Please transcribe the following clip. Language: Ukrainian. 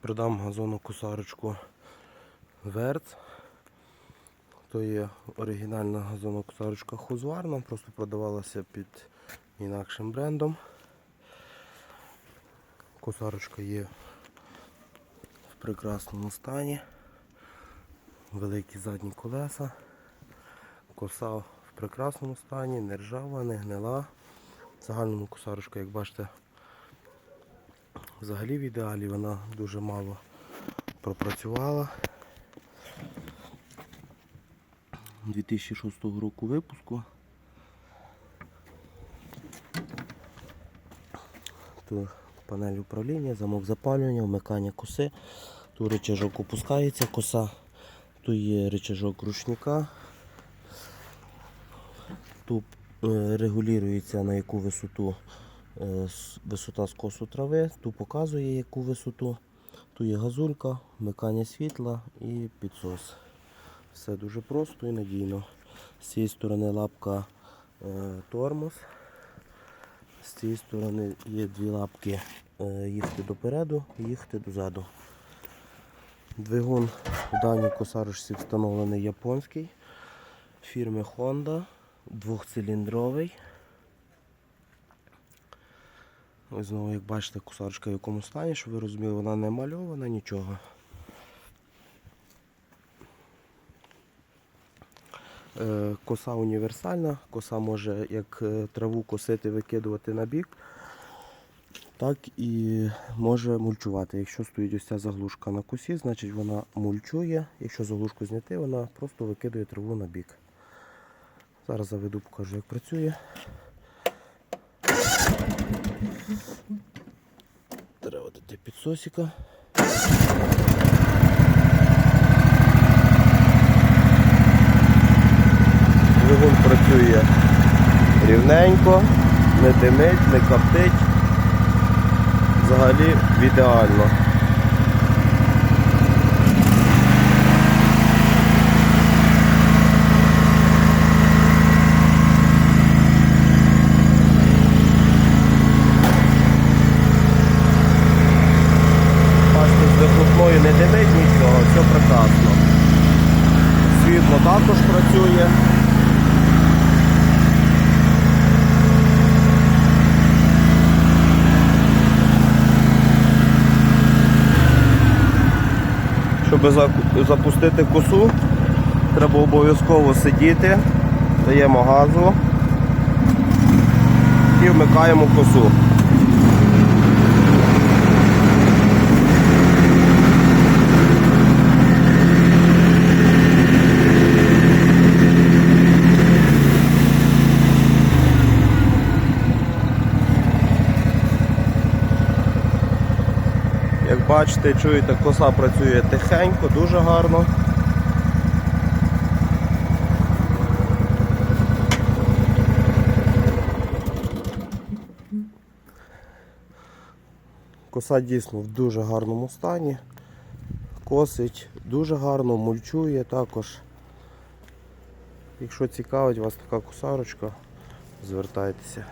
Продам газону кусарочку Верц. То є оригінальна газонокосарочка Husqvarna, просто продавалася під інакшим брендом. Косарочка є в прекрасному стані. Великі задні колеса. Коса в прекрасному стані, не ржава, не гнила. В загальному косарочка, як бачите, взагалі в ідеалі вона дуже мало пропрацювала. 2006 року випуску. Тут панель управління, замок запалювання, вмикання коси. Тут рычажок опускається коса. Тут є рычажок ручника. Тут е, регулюється на яку висоту висота скосу трави. Тут показує яку висоту. Тут є газулька, вмикання світла і підсос. Все дуже просто і надійно. З цієї сторони лапка е, тормоз. З цієї сторони є дві лапки е, їхати допереду і їхати дозаду. Двигун в даній косарочці встановлений японський фірми Honda, двохциліндровий. Ось знову, як бачите, косарочка в якому стані, щоб ви розуміли, вона не мальована, нічого. Е, Коса універсальна, коса може як е, траву косити, викидувати на бік, так і може мульчувати. Якщо стоїть ось ця заглушка на косі, значить вона мульчує. Якщо заглушку зняти, вона просто викидує траву на бік. Зараз заведу, покажу, як працює. Треба дати підсосика. Двигун працює рівненько, не димить, не коптить. Взагалі ідеально. Бачите, з вихлопною не димить нічого, все прекрасно. Світло також працює. Щоб запустити косу, треба обов'язково сидіти, даємо газу і вмикаємо косу. Як бачите, чуєте, коса працює тихенько, дуже гарно. Коса дійсно в дуже гарному стані. Косить дуже гарно, мульчує також. Якщо цікавить вас така косарочка, звертайтеся.